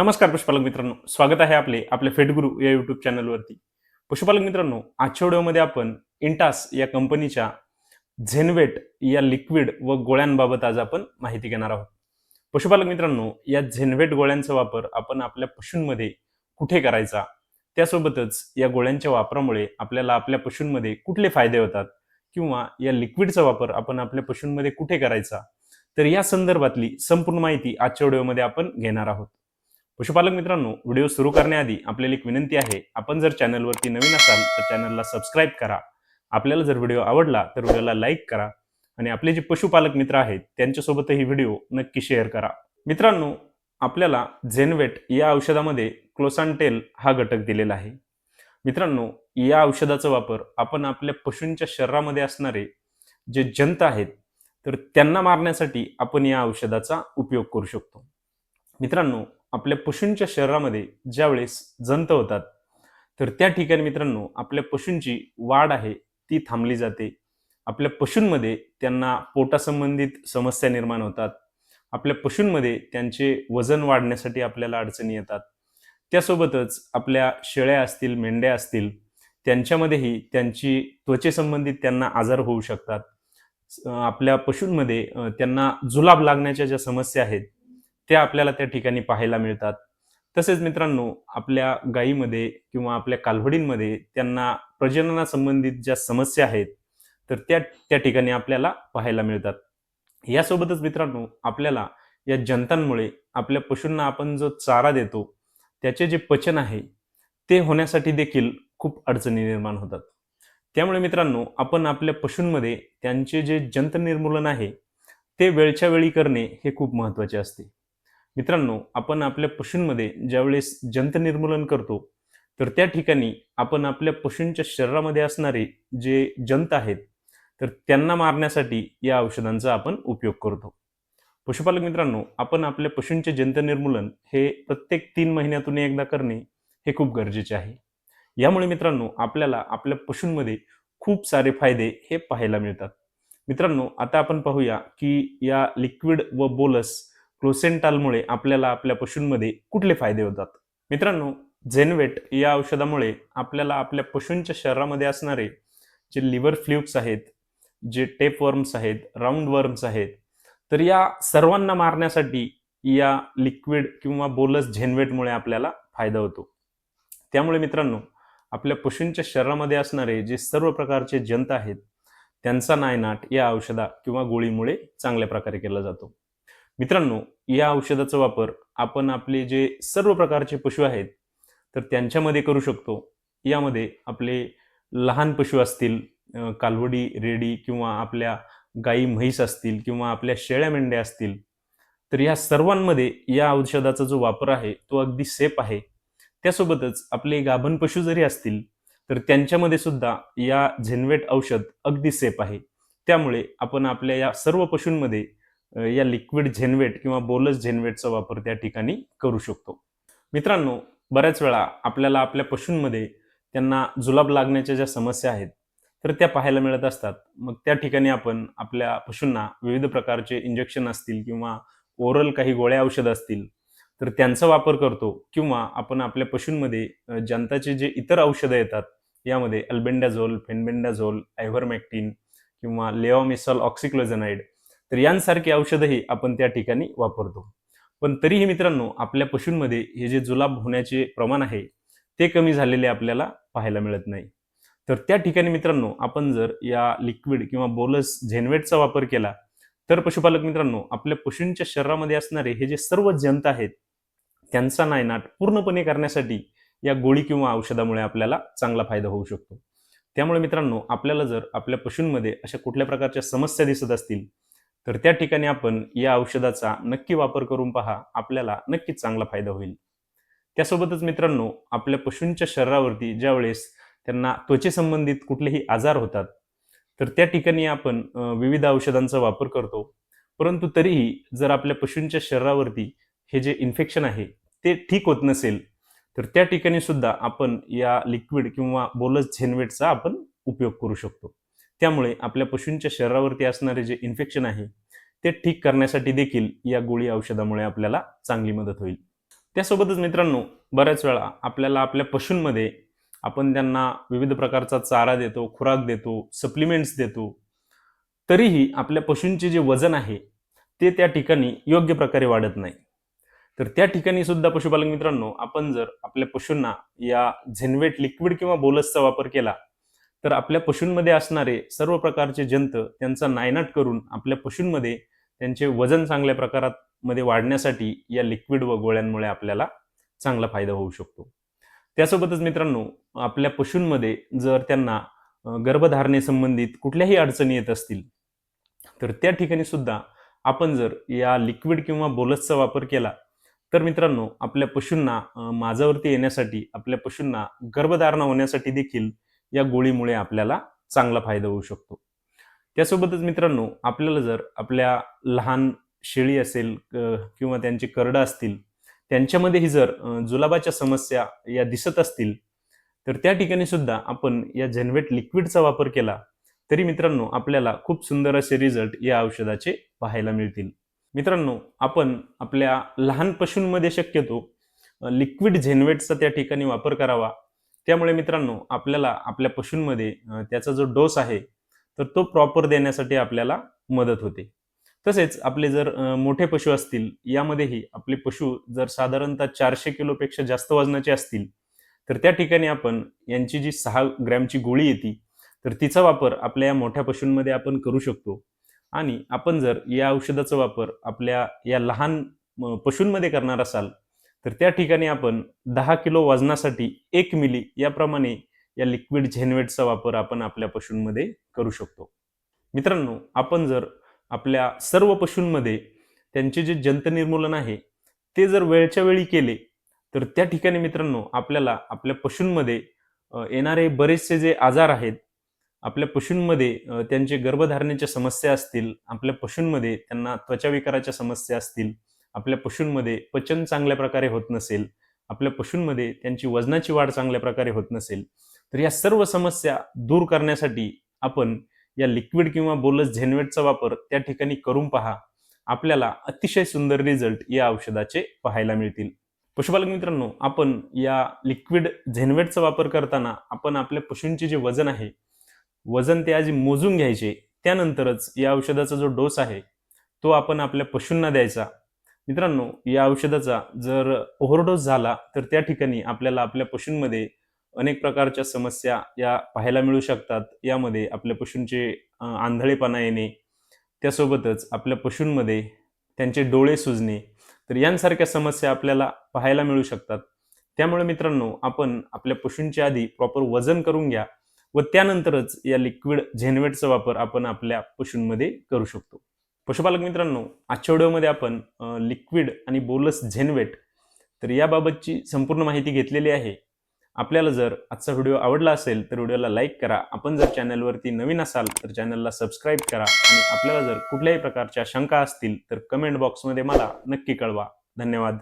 नमस्कार पशुपालक मित्रांनो. स्वागत आहे आपले आपल्या फेटगुरु या युट्यूब चॅनलवरती पशुपालक मित्रांनो आजच्या व्हिडिओमध्ये आपण इंटास या कंपनीच्या झेनवेट या लिक्विड व गोळ्यांबाबत आज आपण माहिती घेणार आहोत. पशुपालक मित्रांनो या झेनवेट गोळ्यांचा वापर आपण आपल्या पशूंमध्ये कुठे करायचा? त्यासोबतच या गोळ्यांच्या वापरामुळे आपल्याला आपल्या पशूंमध्ये कुठले फायदे होतात? किंवा या लिक्विडचा वापर आपण आपल्या पशूंमध्ये कुठे करायचा? तर या संदर्भातली संपूर्ण माहिती आजच्या व्हिडिओमध्ये आपण घेणार आहोत. पशुपालक मित्रांनो व्हिडिओ सुरू करण्याआधी आपल्याला एक विनंती आहे. आपण जर चॅनलवरती नवीन असाल तर चॅनलला सबस्क्राईब करा. आपल्याला जर व्हिडिओ आवडला तर व्हिडिओला लाईक करा आणि आपले जे पशुपालक मित्र आहेत त्यांच्यासोबतही व्हिडिओ नक्की शेअर करा. मित्रांनो आपल्याला झेनवेट या औषधामध्ये क्लोसांटेल हा घटक दिलेला आहे. मित्रांनो या औषधाचा वापर आपण आपल्या पशूंच्या शरीरामध्ये असणारे जे जंत आहेत तर त्यांना मारण्यासाठी आपण या औषधाचा उपयोग करू शकतो. मित्रांनो आपल्या पशूंच्या शरीरामध्ये ज्यावेळेस जंत होतात तर त्या ठिकाणी मित्रांनो आपल्या पशूंची वाढ आहे ती थांबली जाते. आपल्या पशूंमध्ये त्यांना पोटासंबंधित समस्या निर्माण होतात. आपल्या पशूंमध्ये त्यांचे वजन वाढण्यासाठी आपल्याला अडचणी येतात. त्यासोबतच आपल्या शेळ्या असतील मेंढ्या असतील त्यांच्यामध्येही त्यांची त्वचेसंबंधित त्यांना आजार होऊ शकतात. आपल्या पशूंमध्ये त्यांना जुलाब लागण्याच्या ज्या समस्या आहेत त्या आपल्याला त्या ठिकाणी पाहायला मिळतात. तसेच मित्रांनो आपल्या गायीमध्ये किंवा आपल्या कालवडींमध्ये त्यांना प्रजननासंबंधित ज्या समस्या आहेत तर त्या त्या ठिकाणी आपल्याला पाहायला मिळतात. यासोबतच मित्रांनो आपल्याला या जंतांमुळे आपल्या पशूंना आपण जो चारा देतो त्याचे जे पचन आहे ते होण्यासाठी देखील खूप अडचणी निर्माण होतात. त्यामुळे मित्रांनो आपण आपल्या पशूंमध्ये त्यांचे जे जंत निर्मूलन आहे ते वेळच्या वेळी करणे हे खूप महत्त्वाचे असते. मित्रांनो आपण आपल्या पशूंमध्ये ज्यावेळेस जंत निर्मूलन करतो तर त्या ठिकाणी आपण आपल्या पशूंच्या शरीरामध्ये असणारे जे जंत आहेत तर त्यांना मारण्यासाठी या औषधांचा आपण उपयोग करतो. पशुपालक मित्रांनो आपण आपल्या पशूंचे जंत निर्मूलन हे प्रत्येक तीन महिन्यातून एकदा करणे हे खूप गरजेचे आहे. यामुळे मित्रांनो आपल्याला आपल्या पशूंमध्ये खूप सारे फायदे हे पाहायला मिळतात. मित्रांनो आता आपण पाहूया की या लिक्विड व बोलस क्लोसेंटालमुळे आपल्याला आपल्या पशूंमध्ये कुठले फायदे होतात? मित्रांनो झेनवेट या औषधामुळे आपल्याला आपल्या पशूंच्या शरीरामध्ये असणारे जे लिव्हर फ्ल्युक्स आहेत जे टेप वर्म्स आहेत राऊंड वर्म्स आहेत तर या सर्वांना मारण्यासाठी या लिक्विड किंवा बोलस झेनवेटमुळे आपल्याला फायदा होतो. त्यामुळे मित्रांनो आपल्या पशूंच्या शरीरामध्ये असणारे जे सर्व प्रकारचे जंत आहेत त्यांचा नायनाट या औषधा किंवा गोळीमुळे चांगल्या प्रकारे केला जातो. मित्रांनो या औषधाचा वापर आपण आपले जे सर्व प्रकारचे पशु आहेत तर त्यांच्यामध्ये करू शकतो. यामध्ये आपले लहान पशु असतील कालवडी रेडी किंवा आपल्या गाई म्हैस असतील किंवा आपल्या शेळ्या मेंढ्या असतील तर या सर्वांमध्ये या औषधाचा जो वापर आहे तो अगदी सेफ आहे. त्यासोबतच आपले गाभण पशु जरी असतील तर त्यांच्यामध्ये सुद्धा या झेनवेट औषध अगदी सेफ आहे. त्यामुळे आपण आपल्या या सर्व पशूंमध्ये या लिक्विड झेनवेट किंवा बोलस झेनवेटचा वापर त्या ठिकाणी करू शकतो. मित्रांनो बऱ्याच वेळा आपल्याला आपल्या पशूंमध्ये त्यांना जुलाब लागण्याच्या ज्या समस्या आहेत तर त्या पाहायला मिळत असतात. मग त्या ठिकाणी आपण आपल्या पशूंना विविध प्रकारचे इंजेक्शन असतील किंवा ओरल काही गोळ्या औषध असतील तर त्यांचा वापर करतो किंवा आपण आपल्या पशूंमध्ये जनताचे जंताचे जे इतर औषधं येतात यामध्ये अल्बेंडाझोल फेनबेंडाझोल आयव्हरमॅक्टिन किंवा लेओमिसॉल ऑक्सिक्लोझनाइड तर यांसारखी औषधंही आपण त्या ठिकाणी वापरतो. पण तरीही मित्रांनो आपल्या पशूंमध्ये हे जे जुलाब होण्याचे प्रमाण आहे ते कमी झालेले आपल्याला पाहायला मिळत नाही. तर त्या ठिकाणी मित्रांनो आपण जर या लिक्विड किंवा बोलस झेनवेटचा वापर केला तर पशुपालक मित्रांनो आपल्या पशूंच्या शरीरामध्ये असणारे हे जे सर्व जंत आहेत त्यांचा नायनाट पूर्णपणे करण्यासाठी या गोळी किंवा औषधामुळे आपल्याला चांगला फायदा होऊ शकतो. त्यामुळे मित्रांनो आपल्याला जर आपल्या पशूंमध्ये अशा कुठल्या प्रकारच्या समस्या दिसत असतील तर त्या ठिकाणी आपण या औषधाचा नक्की वापर करून पहा आपल्याला नक्कीच चांगला फायदा होईल. त्यासोबतच मित्रांनो आपल्या पशूंच्या शरीरावरती ज्यावेळेस त्यांना त्वचेसंबंधित कुठलेही आजार होतात तर त्या ठिकाणी आपण विविध औषधांचा वापर करतो. परंतु तरीही जर आपल्या पशूंच्या शरीरावरती हे जे इन्फेक्शन आहे ते ठीक होत नसेल तर त्या ठिकाणी सुद्धा आपण या लिक्विड किंवा बोलस झेनवेटचा आपण उपयोग करू शकतो. त्यामुळे आपल्या पशूंच्या शरीरावरती असणारे जे इन्फेक्शन आहे ते ठीक करण्यासाठी देखील या गोळी औषधामुळे आपल्याला चांगली मदत होईल. त्यासोबतच मित्रांनो बऱ्याच वेळा आपल्याला आपल्या पशूंमध्ये आपण त्यांना विविध प्रकारचा चारा देतो खुराक देतो सप्लिमेंट्स देतो तरीही आपल्या पशूंचे जे वजन आहे ते त्या ठिकाणी योग्य प्रकारे वाढत नाही. तर त्या ठिकाणी सुद्धा पशुपालक मित्रांनो आपण जर आपल्या पशूंना या झेनवेट लिक्विड किंवा बोलसचा वापर केला तर आपल्या पशूंमध्ये असणारे सर्व प्रकारचे जंत त्यांचा नायनाट करून आपल्या पशूंमध्ये त्यांचे वजन चांगल्या प्रकारात मध्ये वाढण्यासाठी या लिक्विड व गोळ्यांमुळे आपल्याला चांगला फायदा होऊ शकतो. त्यासोबतच मित्रांनो आपल्या पशूंमध्ये जर त्यांना गर्भधारणेसंबंधित कुठल्याही अडचणी येत असतील तर त्या ठिकाणी सुद्धा आपण जर या लिक्विड किंवा बोलसचा वापर केला तर मित्रांनो आपल्या पशूंना माझावरती येण्यासाठी आपल्या पशूंना गर्भधारणा होण्यासाठी देखील या गोळीमुळे आपल्याला चांगला फायदा होऊ शकतो. त्यासोबतच मित्रांनो आपल्याला जर आपल्या लहान शेळी असेल किंवा त्यांचे करडं असतील त्यांच्यामध्येही जर जुलाबाच्या समस्या या दिसत असतील तर त्या ठिकाणी सुद्धा आपण या झेनवेट लिक्विडचा वापर केला तरी मित्रांनो आपल्याला खूप सुंदर असे रिझल्ट या औषधाचे पाहायला मिळतील. मित्रांनो आपण आपल्या लहान पशूंमध्ये शक्यतो लिक्विड झेनवेटचा त्या ठिकाणी वापर करावा त्यामुळे मित्रांनो आपल्याला आपल्या पशूंमध्ये त्याचा जो डोस आहे तर तो प्रॉपर देण्यासाठी आपल्याला मदत होते. तसेच आपले जर मोठे पशु असतील यामध्येही आपले पशु जर साधारणतः चारशे किलोपेक्षा जास्त वजनाचे असतील तर त्या ठिकाणी आपण यांची जी सहा ग्रॅमची गोळी येते तर तिचा वापर आपल्या या मोठ्या पशूंमध्ये आपण करू शकतो. आणि आपण जर या औषधाचा वापर आपल्या या लहान पशूंमध्ये करणार असाल तर त्या ठिकाणी आपण दहा किलो वजनासाठी एक मिली याप्रमाणे या लिक्विड झेनवेटचा वापर आपण आपल्या पशूंमध्ये करू शकतो. मित्रांनो आपण जर आपल्या सर्व पशूंमध्ये त्यांचे जे जंत निर्मूलन आहे ते जर वेळच्या वेळी केले तर त्या ठिकाणी मित्रांनो आपल्याला आपल्या पशूंमध्ये येणारे बरेचसे जे आजार आहेत आपल्या पशूंमध्ये त्यांचे गर्भधारणेच्या समस्या असतील आपल्या पशूंमध्ये त्यांना त्वचाविकाराच्या समस्या असतील आपल्या पशूंमध्ये पचन चांगल्या प्रकारे होत नसेल आपल्या पशूंमध्ये त्यांची वजनाची वाढ चांगल्या प्रकारे होत नसेल तर या सर्व समस्या दूर करण्यासाठी आपण या लिक्विड किंवा बोलस झेनवेटचा वापर त्या ठिकाणी करून पहा. आपल्याला अतिशय सुंदर रिझल्ट या औषधाचे पाहायला मिळतील. पशुपालक मित्रांनो आपण या लिक्विड झेनवेटचा वापर करताना आपण आपल्या पशूंचे जे वजन आहे वजन ते आधी मोजून घ्यायचे. त्यानंतरच या औषधाचा जो डोस आहे तो आपण आपल्या पशूंना द्यायचा. मित्रांनो या औषधाचा जर ओव्हरडोस झाला तर त्या ठिकाणी आपल्याला आपल्या पशूंमध्ये अनेक प्रकारच्या समस्या या पाहायला मिळू शकतात. यामध्ये आपल्या पशूंचे आंधळेपणा येणे त्यासोबतच आपल्या पशूंमध्ये त्यांचे डोळे सुजणे तर यांसारख्या समस्या आपल्याला पाहायला मिळू शकतात. त्यामुळे मित्रांनो आपण आपल्या पशूंच्या आधी प्रॉपर वजन करून घ्या व त्यानंतरच या लिक्विड झेनवेटचा वापर आपण आपल्या पशूंमध्ये करू शकतो. पशुपालक मित्रांनो आजच्या व्हिडिओमध्ये आपण लिक्विड आणि बोलस झेनवेट तर याबाबतची संपूर्ण माहिती घेतलेली आहे. आपल्याला जर आजचा व्हिडिओ आवडला असेल तर व्हिडिओला लाईक करा. आपण जर चॅनलवरती नवीन असाल तर चॅनलला सबस्क्राईब करा. आणि आपल्याला जर कुठल्याही प्रकारच्या शंका असतील तर कमेंट बॉक्समध्ये मला नक्की कळवा. धन्यवाद.